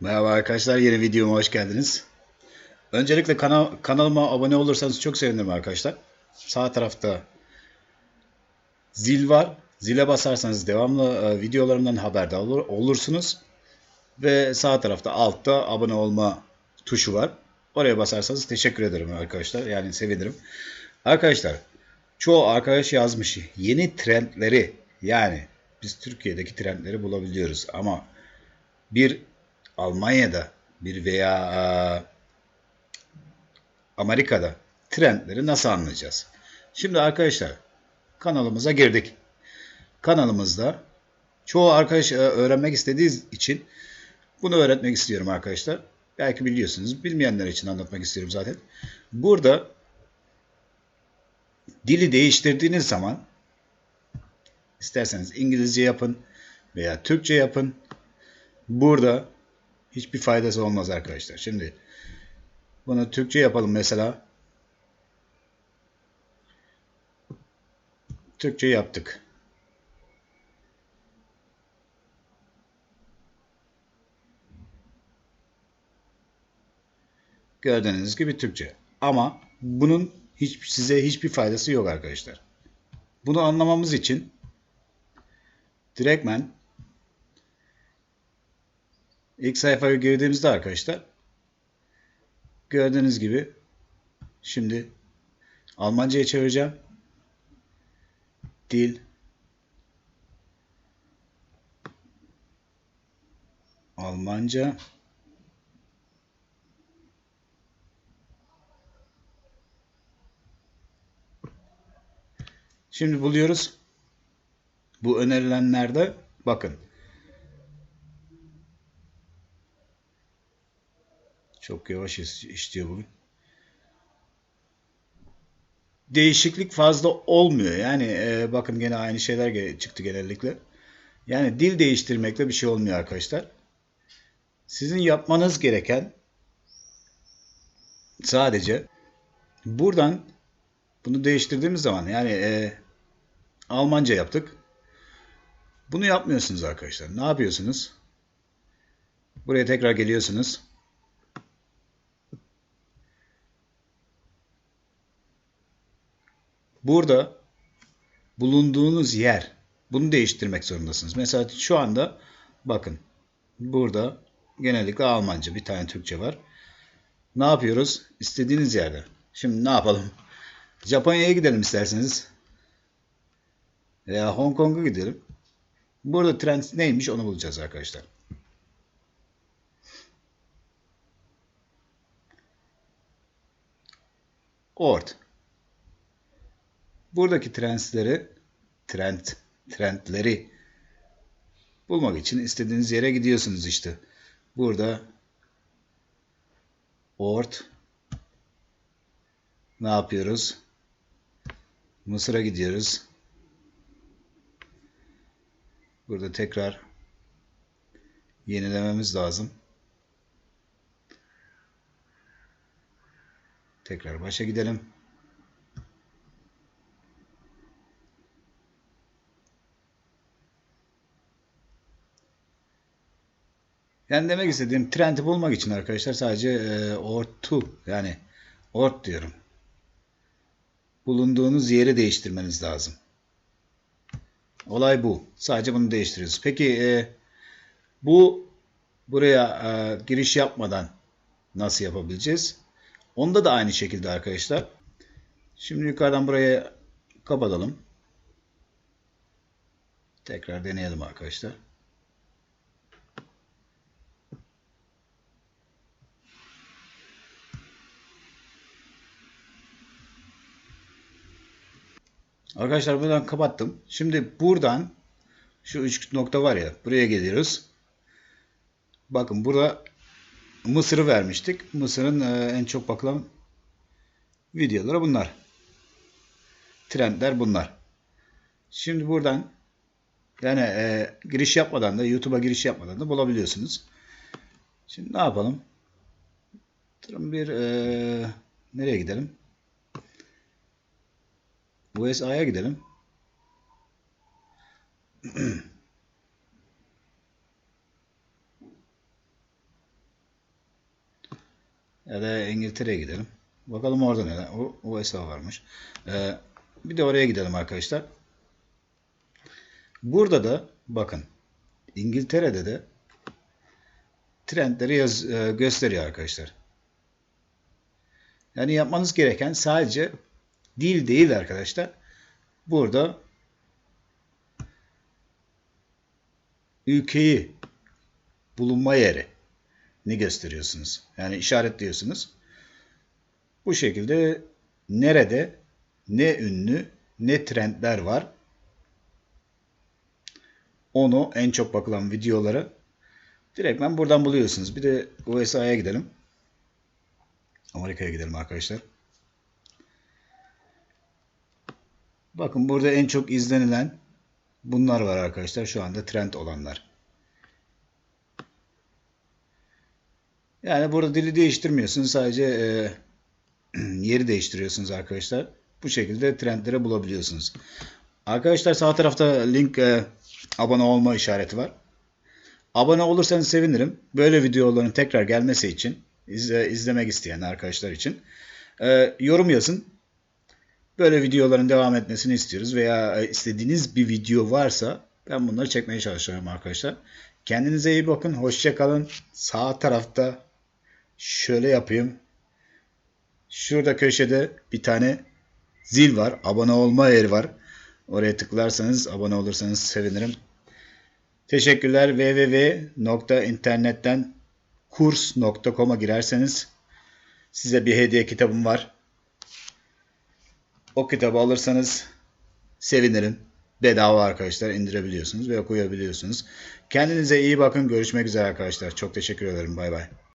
Merhaba arkadaşlar, yeni videoma hoş geldiniz. Öncelikle kanal, kanalıma abone olursanız çok sevinirim arkadaşlar. Sağ tarafta zil var. Zile basarsanız devamlı e, videolarımdan haberdar olur, olursunuz. Ve sağ tarafta altta abone olma tuşu var. Oraya basarsanız teşekkür ederim arkadaşlar. Yani sevinirim. Arkadaşlar çoğu arkadaş yazmış yeni trendleri yani biz Türkiye'deki trendleri bulabiliyoruz ama bir Almanya'da bir veya e, Amerika'da trendleri nasıl anlayacağız? Şimdi arkadaşlar kanalımıza girdik. Kanalımızda çoğu arkadaş e, öğrenmek istediği için bunu öğretmek istiyorum arkadaşlar. Belki biliyorsunuz. Bilmeyenler için anlatmak istiyorum zaten. Burada dili değiştirdiğiniz zaman isterseniz İngilizce yapın veya Türkçe yapın. Burada hiçbir faydası olmaz arkadaşlar. Şimdi bunu Türkçe yapalım mesela. Türkçe yaptık. Gördüğünüz gibi Türkçe. Ama bunun hiç, size hiçbir faydası yok arkadaşlar. Bunu anlamamız için direktmen ilk sayfaya girdiğimizde arkadaşlar gördüğünüz gibi şimdi Almanca'ya çevireceğim. Dil Almanca Şimdi buluyoruz. Bu önerilenlerde bakın. Çok yavaş iş- işliyor bugün. Değişiklik fazla olmuyor. Yani e, bakın gene aynı şeyler çıktı genellikle. Yani dil değiştirmekle bir şey olmuyor arkadaşlar. Sizin yapmanız gereken sadece buradan bunu değiştirdiğimiz zaman yani e, Almanca yaptık. Bunu yapmıyorsunuz arkadaşlar. Ne yapıyorsunuz? Buraya tekrar geliyorsunuz. Burada bulunduğunuz yer bunu değiştirmek zorundasınız. Mesela şu anda bakın burada genellikle Almanca bir tane Türkçe var. Ne yapıyoruz? İstediğiniz yerde. Şimdi ne yapalım? Japonya'ya gidelim isterseniz. Veya Hong Kong'a gidelim. Burada trend neymiş onu bulacağız arkadaşlar. Ort. Buradaki trendleri trend trendleri bulmak için istediğiniz yere gidiyorsunuz işte. Burada Ort ne yapıyoruz? Mısır'a gidiyoruz. Burada tekrar yenilememiz lazım. Tekrar başa gidelim. Yani demek istediğim trendi bulmak için arkadaşlar sadece e, ortu yani ort diyorum. Bulunduğunuz yeri değiştirmeniz lazım. Olay bu. Sadece bunu değiştiriyoruz. Peki e, bu buraya e, giriş yapmadan nasıl yapabileceğiz? Onda da aynı şekilde arkadaşlar. Şimdi yukarıdan buraya kapatalım. Tekrar deneyelim arkadaşlar. Arkadaşlar buradan kapattım. Şimdi buradan şu üç nokta var ya buraya geliyoruz. Bakın burada Mısır'ı vermiştik. Mısır'ın e, en çok bakılan videoları bunlar. Trendler bunlar. Şimdi buradan yani e, giriş yapmadan da YouTube'a giriş yapmadan da bulabiliyorsunuz. Şimdi ne yapalım? Durun bir e, nereye gidelim? Bu USA'ya gidelim. ya da İngiltere'ye gidelim. Bakalım orada neler. O, USA varmış. Ee, bir de oraya gidelim arkadaşlar. Burada da bakın İngiltere'de de trendleri yaz, e, gösteriyor arkadaşlar. Yani yapmanız gereken sadece dil değil arkadaşlar. Burada ülkeyi bulunma yeri ne gösteriyorsunuz? Yani işaretliyorsunuz. Bu şekilde nerede ne ünlü ne trendler var onu en çok bakılan videoları direktmen buradan buluyorsunuz. Bir de USA'ya gidelim. Amerika'ya gidelim arkadaşlar. Bakın burada en çok izlenilen bunlar var arkadaşlar. Şu anda trend olanlar. Yani burada dili değiştirmiyorsunuz. Sadece e, yeri değiştiriyorsunuz arkadaşlar. Bu şekilde trendleri bulabiliyorsunuz. Arkadaşlar sağ tarafta link e, abone olma işareti var. Abone olursanız sevinirim. Böyle videoların tekrar gelmesi için izle, izlemek isteyen arkadaşlar için e, yorum yazın. Böyle videoların devam etmesini istiyoruz veya e, istediğiniz bir video varsa ben bunları çekmeye çalışıyorum arkadaşlar. Kendinize iyi bakın. Hoşça kalın. Sağ tarafta şöyle yapayım. Şurada köşede bir tane zil var. Abone olma yeri var. Oraya tıklarsanız abone olursanız sevinirim. Teşekkürler. www.internetten kurs.com'a girerseniz size bir hediye kitabım var. O kitabı alırsanız sevinirim. Bedava arkadaşlar indirebiliyorsunuz ve okuyabiliyorsunuz. Kendinize iyi bakın. Görüşmek üzere arkadaşlar. Çok teşekkür ederim. Bay bay.